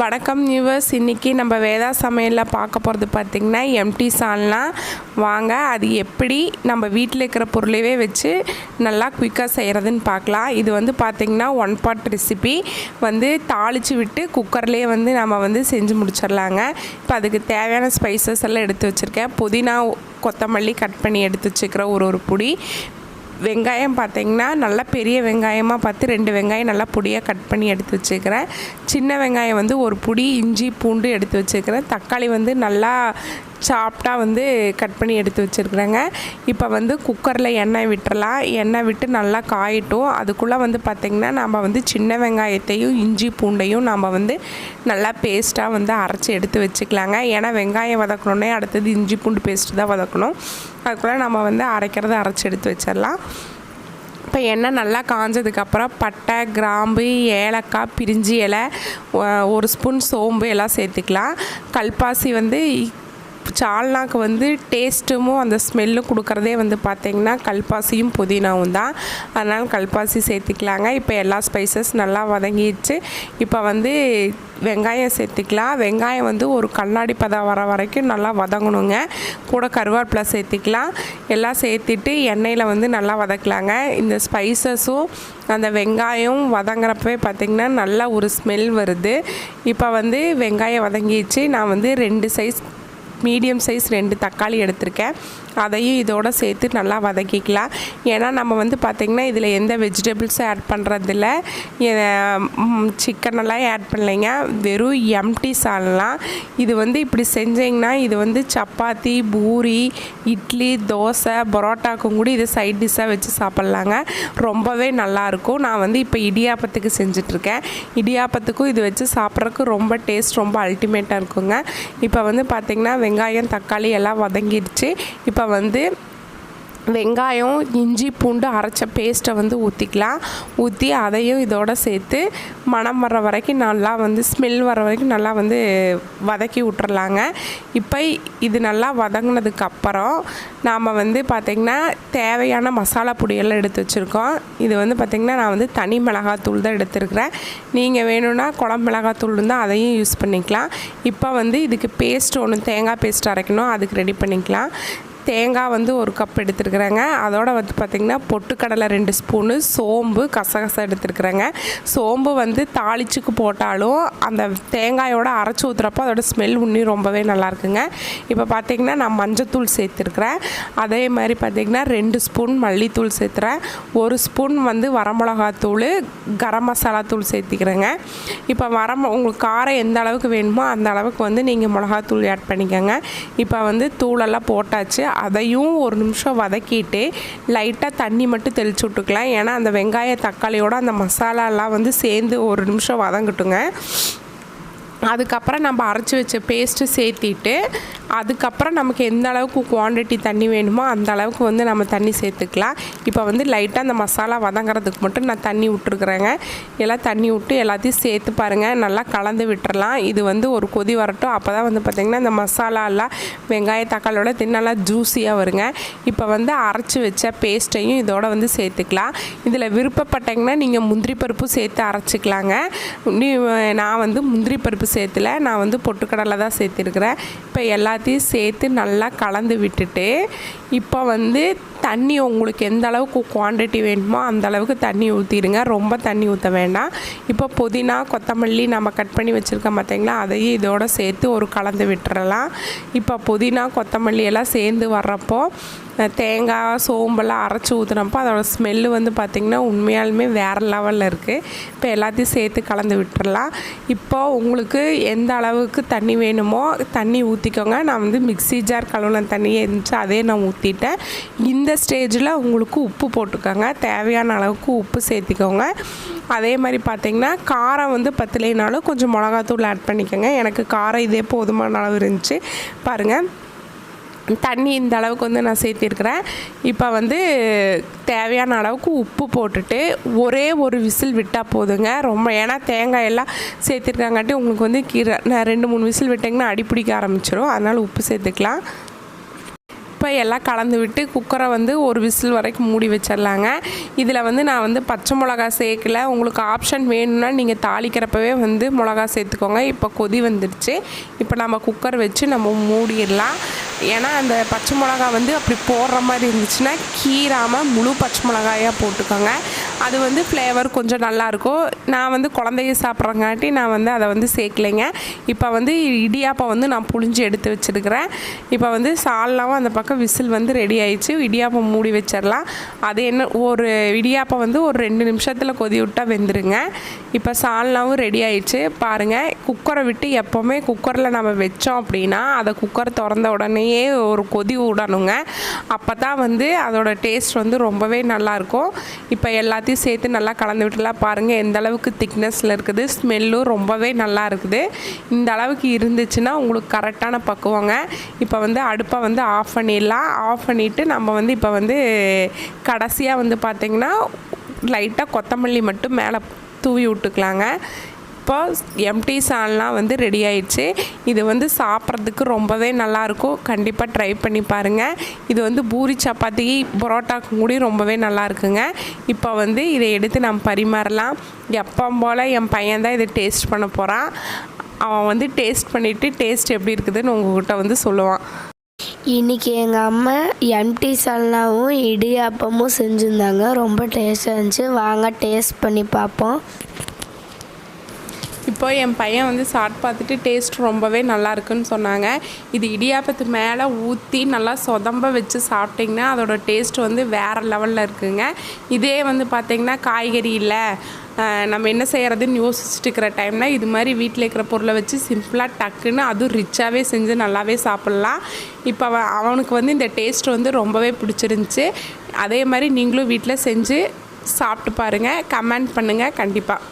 வணக்கம் நியூவர்ஸ். இன்றைக்கி நம்ம வேதா சமையலில் பார்க்க போகிறது பார்த்திங்கன்னா எம்டி சால்னால் வாங்க அது எப்படி நம்ம வீட்டில் இருக்கிற பொருளையே வச்சு நல்லா குயிக்காக செய்கிறதுன்னு பார்க்கலாம். இது வந்து பார்த்திங்கன்னா ஒன் பாட் ரெசிபி வந்து தாளித்து விட்டு குக்கர்லேயே வந்து நம்ம வந்து செஞ்சு முடிச்சிடலாங்க. இப்போ அதுக்கு தேவையான ஸ்பைசஸ் எல்லாம் எடுத்து வச்சுருக்கேன். புதினா கொத்தமல்லி கட் பண்ணி எடுத்து வச்சுக்கிற ஒரு ஒரு பொடி. வெங்காயம் பார்த்தீங்கன்னா நல்லா பெரிய வெங்காயமாக பார்த்து ரெண்டு வெங்காயம் நல்லா பொடியாக கட் பண்ணி எடுத்து வச்சுக்கிறேன். சின்ன வெங்காயம் வந்து ஒரு புடி இஞ்சி பூண்டு எடுத்து வச்சுக்கிறேன். தக்காளி வந்து நல்லா சாப்டாக வந்து கட் பண்ணி எடுத்து வச்சுருக்குறேங்க. இப்போ வந்து குக்கரில் எண்ணெய் விட்டுறலாம். எண்ணெய் விட்டு நல்லா காயட்டும். அதுக்குள்ளே வந்து பார்த்திங்கன்னா நம்ம வந்து சின்ன வெங்காயத்தையும் இஞ்சி பூண்டையும் நம்ம வந்து நல்லா பேஸ்ட்டாக வந்து அரைச்சி எடுத்து வச்சுக்கலாங்க. ஏன்னா வெங்காயம் வதக்கணுன்னே அடுத்தது இஞ்சி பூண்டு பேஸ்ட்டு தான் வதக்கணும். அதுக்குள்ளே நம்ம வந்து அரைக்கிறத அரைச்சி எடுத்து வச்சிடலாம் இப்போ எண்ணெய் நல்லா காஞ்சதுக்கப்புறம் பட்டை கிராம்பு ஏலக்காய் பிரிஞ்சி இலை ஒரு ஸ்பூன் சோம்பு எல்லாம் சேர்த்துக்கலாம். கல்பாசி வந்து சால்னாக்கு வந்து டேஸ்ட்டும் அந்த ஸ்மெல்லும் கொடுக்குறதே வந்து பார்த்திங்கன்னா கல்பாசியும் புதினாவும் தான். அதனால் கல்பாசி சேர்த்துக்கலாங்க. இப்போ எல்லா ஸ்பைசஸ் நல்லா வதங்கிடுச்சு. இப்போ வந்து வெங்காயம் சேர்த்துக்கலாம். வெங்காயம் வந்து ஒரு கண்ணாடி பதம் வர வரைக்கும் நல்லா வதங்கணுங்க. கூட கருவேப்பிலை சேர்த்துக்கலாம். எல்லாம் சேர்த்துட்டு எண்ணெயில் வந்து நல்லா வதக்கலாங்க. இந்த ஸ்பைசஸும் அந்த வெங்காயம் வதங்குறப்பவே பார்த்திங்கன்னா நல்லா ஒரு ஸ்மெல் வருது. இப்போ வந்து வெங்காயம் வதங்கிடுச்சு. நான் வந்து ரெண்டு சைஸ் மீடியம் சைஸ் ரெண்டு தக்காளி எடுத்திருக்கேன். அதையும் இதோட சேர்த்து நல்லா வதக்கிக்கலாம். ஏன்னா நம்ம வந்து பார்த்திங்கன்னா இதில் எந்த வெஜிடபிள்ஸும் ஆட் பண்ணுறதில்ல சிக்கனெல்லாம் ஆட் பண்ணலைங்க. வெறும் எம்டி சால்லாம் இது வந்து இப்படி செஞ்சிங்கன்னா இது வந்து சப்பாத்தி பூரி இட்லி தோசை பரோட்டாக்கும் கூட இதை சைட் டிஷ்ஷாக வச்சு சாப்பிட்லாங்க. ரொம்பவே நல்லாயிருக்கும் நான் வந்து இப்போ இடியாப்பத்துக்கு செஞ்சிட்ருக்கேன். இடியாப்பத்துக்கும் இது வச்சு சாப்பிட்றதுக்கு ரொம்ப டேஸ்ட் ரொம்ப அல்டிமேட்டாக இருக்குங்க. இப்போ வந்து பார்த்திங்கன்னா வெங்காயம் தக்காளி எல்லாம் வதங்கிடுச்சு. இப்போ வந்து வெங்காயம் இஞ்சி பூண்டு அரைச்ச பேஸ்ட்டை வந்து ஊற்றிக்கலாம் ஊற்றி அதையும் இதோட சேர்த்து மணம் வர்ற வரைக்கும் நல்லா வந்து ஸ்மெல் வர வரைக்கும் நல்லா வந்து வதக்கி விட்டுறலாங்க. இப்போ இது நல்லா வதங்கினதுக்கு அப்புறம் நாம் வந்து பார்த்திங்கன்னா தேவையான மசாலா பொடியெல்லாம் எடுத்து வச்சுருக்கோம். இது வந்து பார்த்திங்கன்னா நான் வந்து தனி மிளகாத்தூள் தான் எடுத்துருக்கிறேன். நீங்கள் வேணும்னா குழம்பு மிளகாத்தூள் இருந்தால் அதையும் யூஸ் பண்ணிக்கலாம். இப்போ வந்து இதுக்கு பேஸ்ட் ஒன்று தேங்காய் பேஸ்ட் அரைக்கணும். அதுக்கு ரெடி பண்ணிக்கலாம். தேங்காய் வந்து ஒரு கப் எடுத்துருக்குறேங்க. அதோட வந்து பார்த்திங்கன்னா பொட்டுக்கடலை ரெண்டு ஸ்பூனு சோம்பு கசகசா எடுத்துருக்குறேங்க. சோம்பு வந்து தாளிச்சுக்கு போட்டாலும் அந்த தேங்காயோட அரைச்சி ஊற்றுறப்போ அதோட ஸ்மெல் இன்னும் ரொம்பவே நல்லாயிருக்குங்க. இப்போ பார்த்திங்கன்னா நான் மஞ்சத்தூள் சேர்த்துருக்குறேன். அதே மாதிரி பார்த்திங்கன்னா ரெண்டு ஸ்பூன் மல்லித்தூள் சேர்த்துறேன். ஒரு ஸ்பூன் வந்து வரமிளகாத்தூள் கரம் மசாலா தூள் சேர்த்திக்கிறேங்க. இப்போ வர உங்களுக்கு காரம் எந்த அளவுக்கு வேணுமோ அந்த அளவுக்கு வந்து நீங்கள் மிளகாத்தூள் ஆட் பண்ணிக்கோங்க. இப்போ வந்து தூளெல்லாம் போட்டாச்சு. அதையும் ஒரு நிமிஷம் வதக்கிட்டு லைட்டாக தண்ணி மட்டும் தெளிச்சு விட்டுக்கலாம். ஏன்னா அந்த வெங்காய தக்காளியோட அந்த மசாலாலாம் வந்து சேர்ந்து ஒரு நிமிஷம் வதங்கட்டுங்க. அதுக்கப்புறம் நம்ம அரைச்சி வச்ச பேஸ்ட்டு சேர்த்திட்டு அதுக்கப்புறம் நமக்கு எந்த அளவுக்கு குவான்டிட்டி தண்ணி வேணுமோ அந்த அளவுக்கு வந்து நம்ம தண்ணி சேர்த்துக்கலாம். இப்போ வந்து லைட்டாக அந்த மசாலா வதங்குறதுக்கு மட்டும் நான் தண்ணி விட்டுருக்குறேங்க. எல்லாம் தண்ணி விட்டு எல்லாத்தையும் சேர்த்து பாருங்கள் நல்லா கலந்து விட்டுறலாம். இது வந்து ஒரு கொதி வரட்டும். அப்போ தான் வந்து பார்த்திங்கன்னா அந்த மசாலா எல்லாம் வெங்காய தக்காளியோட தின்னு நல்லா ஜூஸியாக வருங்க. இப்போ வந்து அரைச்சி வச்ச பேஸ்ட்டையும் இதோட வந்து சேர்த்துக்கலாம். இதில் விருப்பப்பட்டீங்கன்னா நீங்கள் முந்திரி பருப்பும் சேர்த்து அரைச்சிக்கலாங்க. நீ நான் வந்து முந்திரி பருப்பு சேர்த்துல நான் வந்து பொட்டுக்கடலை தான் சேர்த்துருக்குறேன். இப்போ எல்லாத்தையும் சேர்த்து நல்லா கலந்து விட்டுட்டு இப்போ வந்து தண்ணி உங்களுக்கு எந்த அளவுக்கு குவாண்டிட்டி வேணுமோ அந்த அளவுக்கு தண்ணி ஊற்றிடுங்க ரொம்ப தண்ணி ஊற்ற வேண்டாம். இப்போ புதினா கொத்தமல்லி நம்ம கட் பண்ணி வச்சுருக்கோம் பார்த்தீங்களா அதையும் இதோட சேர்த்து ஒரு கலந்து விட்டுறலாம். இப்போ புதினா கொத்தமல்லி எல்லாம் சேர்ந்து வர்றப்போ தேங்காய் சோம்பெல்லாம் அரைச்சி ஊற்றுனப்போ அதோட ஸ்மெல்லு வந்து பார்த்திங்கன்னா உண்மையாலுமே வேறு லெவலில் இருக்குது இப்போ எல்லாத்தையும் சேர்த்து கலந்து விட்டுறலாம். இப்போ உங்களுக்கு எந்த அளவுக்கு தண்ணி வேணுமோ தண்ணி ஊற்றிக்கோங்க நான் வந்து மிக்ஸி ஜார் கழுவுன தண்ணியே இருந்துச்சு அதே நான் ஊற்றிட்டேன் இந்த ஸ்டேஜில் உங்களுக்கு உப்பு போட்டுக்கோங்க. தேவையான அளவுக்கு உப்பு சேர்த்திக்கோங்க. அதே மாதிரி பார்த்திங்கன்னா காரம் வந்து பத்தலைனாலும் கொஞ்சம் மிளகாத்தூள் ஆட் பண்ணிக்கோங்க. எனக்கு காரம் இதே போதுமான அளவு இருந்துச்சு. பாருங்கள் தண்ணி இந்த அளவுக்கு வந்து நான் சேர்த்திருக்கிறேன். இப்போ வந்து தேவையான அளவுக்கு உப்பு போட்டுட்டு ஒரே ஒரு விசில் விட்டால் போதுங்க. ரொம்ப ஏன்னா தேங்காய் எல்லாம் சேர்த்திருக்காங்காட்டி உங்களுக்கு வந்து கீரை நான் ரெண்டு மூணு விசில் விட்டிங்கன்னா அடி பிடிக்க ஆரம்பிச்சிடும் அதனால் உப்பு சேர்த்துக்கலாம். இப்போ எல்லாம் கலந்து விட்டு குக்கரை வந்து ஒரு விசில் வரைக்கும் மூடி வச்சிடலாங்க. இதில் வந்து நான் வந்து பச்சை மிளகா சேர்க்கல. உங்களுக்கு ஆப்ஷன் வேணும்னா நீங்கள் தாளிக்கிறப்பவே வந்து மிளகா சேர்த்துக்கோங்க. இப்போ கொதி வந்துடுச்சு. இப்போ நம்ம குக்கர் வச்சு நம்ம மூடிடலாம். ஏன்னா அந்த பச்சை மிளகா வந்து அப்படி போடுற மாதிரி இருந்துச்சுன்னா கீராமல் முழு பச்சை மிளகாயாக போட்டுக்கோங்க. அது வந்து ஃப்ளேவர் கொஞ்சம் நல்லாயிருக்கும். நான் வந்து குழந்தைய சாப்பிட்றங்காட்டி நான் வந்து அதை வந்து சேர்க்கலைங்க. இப்போ வந்து இடியாப்பம் வந்து நான் புழிஞ்சு எடுத்து வச்சுருக்கிறேன். இப்போ வந்து சால்னாவும் அந்த பக்கம் விசில் வந்து ரெடி ஆயிடுச்சு. இடியாப்பம் மூடி வச்சிடலாம் அது என்ன ஒரு இடியாப்பம் வந்து ஒரு ரெண்டு நிமிஷத்தில் கொதி விட்டால் வெந்துருங்க. இப்போ சால்னாவும் ரெடி ஆயிடுச்சு. பாருங்கள் குக்கரை விட்டு எப்போவுமே குக்கரில் நம்ம வச்சோம் அப்படின்னா அதை குக்கர் திறந்த உடனே உடனேயே ஒரு கொதி விடணுங்க அப்போ தான் வந்து அதோட டேஸ்ட் வந்து ரொம்பவே நல்லாயிருக்கும். இப்போ எல்லாத்தையும் சேர்த்து நல்லா கலந்து விட்டுலாம் பாருங்கள் எந்த அளவுக்கு திக்னஸில் இருக்குது. ஸ்மெல்லும் ரொம்பவே நல்லா இருக்குது இந்த அளவுக்கு இருந்துச்சுன்னா உங்களுக்கு கரெக்டான பக்குவங்க. இப்போ வந்து அடுப்பை வந்து ஆஃப் பண்ணிடலாம். ஆஃப் பண்ணிவிட்டு நம்ம வந்து இப்போ வந்து கடைசியாக வந்து பார்த்திங்கன்னா லைட்டாக கொத்தமல்லி மட்டும் மேலே தூவி விட்டுக்கலாங்க. இப்போ எம்டி சால்னா வந்து ரெடி ஆயிடுச்சு. இது வந்து சாப்பிட்றதுக்கு ரொம்பவே நல்லாயிருக்கும். கண்டிப்பாக ட்ரை பண்ணி பாருங்கள் இது வந்து பூரி சப்பாத்தி பரோட்டாக்கும் கூடி ரொம்பவே நல்லா இருக்குங்க இப்போ வந்து இதை எடுத்து நம்ம பரிமாறலாம். எப்போ போல் என் பையன் தான் இதை டேஸ்ட் பண்ண போகிறான் அவன் வந்து டேஸ்ட் பண்ணிவிட்டு டேஸ்ட் எப்படி இருக்குதுன்னு உங்ககிட்ட வந்து சொல்லுவான். இன்னைக்கு எங்கள் அம்மா எம்டி சால்னாவும் இடியாப்பமும் செஞ்சுருந்தாங்க. ரொம்ப டேஸ்ட்டாக இருந்துச்சு. வாங்க டேஸ்ட் பண்ணி பார்ப்போம். இப்போ என் பையன் வந்து சாப்பிட்டு பார்த்துட்டு டேஸ்ட் ரொம்பவே நல்லா இருக்குன்னு சொன்னாங்க. இது இடியாப்பத்து மேலே ஊற்றி நல்லா சொதம்ப வச்சு சாப்பிட்டிங்கன்னா அதோட டேஸ்ட் வந்து வேறு லெவலில் இருக்குங்க. இதே வந்து பார்த்திங்கன்னா காய்கறி இல்லை. நம்ம என்ன செய்கிறதுன்னு யோசிச்சுட்டு இருக்கிற டைமில் இது மாதிரி வீட்டில் இருக்கிற பொருளை வச்சு சிம்பிளாக டக்குன்னு அதுவும் ரிச்சாகவே செஞ்சு நல்லாவே சாப்பிட்லாம். இப்போ அவன் அவனுக்கு வந்து இந்த டேஸ்ட் வந்து ரொம்பவே பிடிச்சிருந்துச்சி. அதே மாதிரி நீங்களும் வீட்டில் செஞ்சு சாப்பிட்டு பாருங்கள் கமெண்ட் பண்ணுங்கள் கண்டிப்பாக